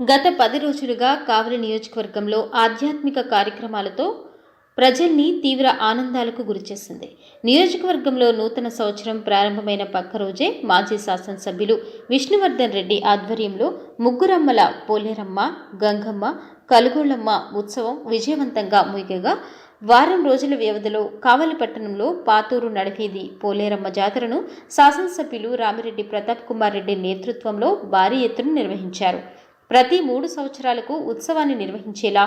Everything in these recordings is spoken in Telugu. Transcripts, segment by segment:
గత పది రోజులుగా కావలి నియోజకవర్గంలో ఆధ్యాత్మిక కార్యక్రమాలతో ప్రజల్ని తీవ్ర ఆనందాలకు గురిచేసింది నియోజకవర్గంలో నూతన సంవత్సరం ప్రారంభమైన పక్క రోజే మాజీ శాసనసభ్యులు విష్ణువర్ధన్ రెడ్డి ఆధ్వర్యంలో ముగ్గురమ్మల పోలేరమ్మ గంగమ్మ కలుగోళ్ళమ్మ ఉత్సవం విజయవంతంగా ముగిగా వారం రోజుల వ్యవధిలో కావలి పట్టణంలో పాతూరు నడిపేది పోలేరమ్మ జాతరను శాసనసభ్యులు రామిరెడ్డి ప్రతాప్ కుమార్ రెడ్డి నేతృత్వంలో భారీ ఎత్తున నిర్వహించారు. ప్రతి మూడు సంవత్సరాలకు ఉత్సవాన్ని నిర్వహించేలా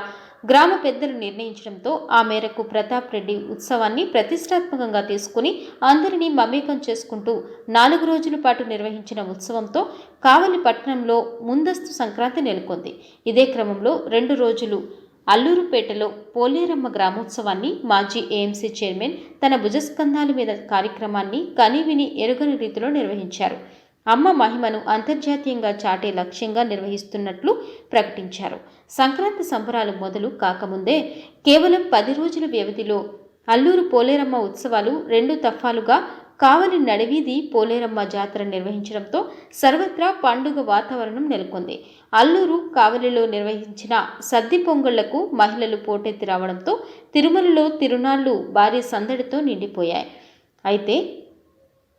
గ్రామ పెద్దలు నిర్ణయించడంతో ఆ మేరకు ప్రతాప్ రెడ్డి ఉత్సవాన్ని ప్రతిష్టాత్మకంగా తీసుకుని అందరినీ మమేకం చేసుకుంటూ నాలుగు రోజుల పాటు నిర్వహించిన ఉత్సవంతో కావలి పట్టణంలో ముందస్తు సంక్రాంతి నెలకొంది. ఇదే క్రమంలో రెండు రోజులు అల్లూరుపేటలో పోలేరమ్మ గ్రామోత్సవాన్ని మాజీ ఏఎంసీ చైర్మన్ తన భుజస్కంధాల మీద కార్యక్రమాన్ని కనివిని ఎరుగని రీతిలో నిర్వహించారు. అమ్మ మహిమను అంతర్జాతీయంగా చాటే లక్ష్యంగా నిర్వహిస్తున్నట్లు ప్రకటించారు. సంక్రాంతి సంబరాలు మొదలు కాకముందే కేవలం పది రోజుల వ్యవధిలో అల్లూరు పోలేరమ్మ ఉత్సవాలు రెండు తఫాలుగా కావలి నడివీధి పోలేరమ్మ జాతర నిర్వహించడంతో సర్వత్రా పండుగ వాతావరణం నెలకొంది. అల్లూరు కావలిలో నిర్వహించిన సద్ది పొంగళ్ళకు మహిళలు పోటెత్తి రావడంతో తిరుమలలో తిరునాళ్ళు భారీ సందడితో నిండిపోయాయి. అయితే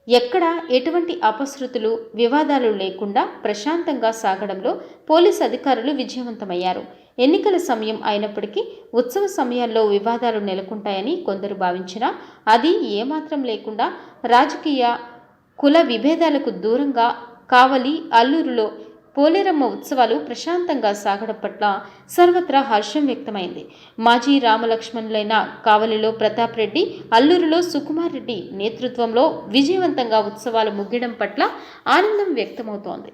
ఎక్కడ ఎటువంటి అపశృతులు వివాదాలు లేకుండా ప్రశాంతంగా సాగడంలో పోలీస్ అధికారులు విజయవంతమయ్యారు. ఎన్నికల సమయం అయినప్పటికీ ఉత్సవ సమయాల్లో వివాదాలు నెలకొంటాయని కొందరు భావించినా అది ఏమాత్రం లేకుండా రాజకీయ కుల విభేదాలకు దూరంగా కావలి అల్లూరులో పోలేరమ్మ ఉత్సవాలు ప్రశాంతంగా సాగడం పట్ల సర్వత్రా హర్షం వ్యక్తమైంది. మాజీ రామలక్ష్మణులైన కావలిలో ప్రతాప్ రెడ్డి అల్లూరులో సుకుమార్ రెడ్డి నేతృత్వంలో విజయవంతంగా ఉత్సవాలు ముగియడం పట్ల ఆనందం వ్యక్తమవుతోంది.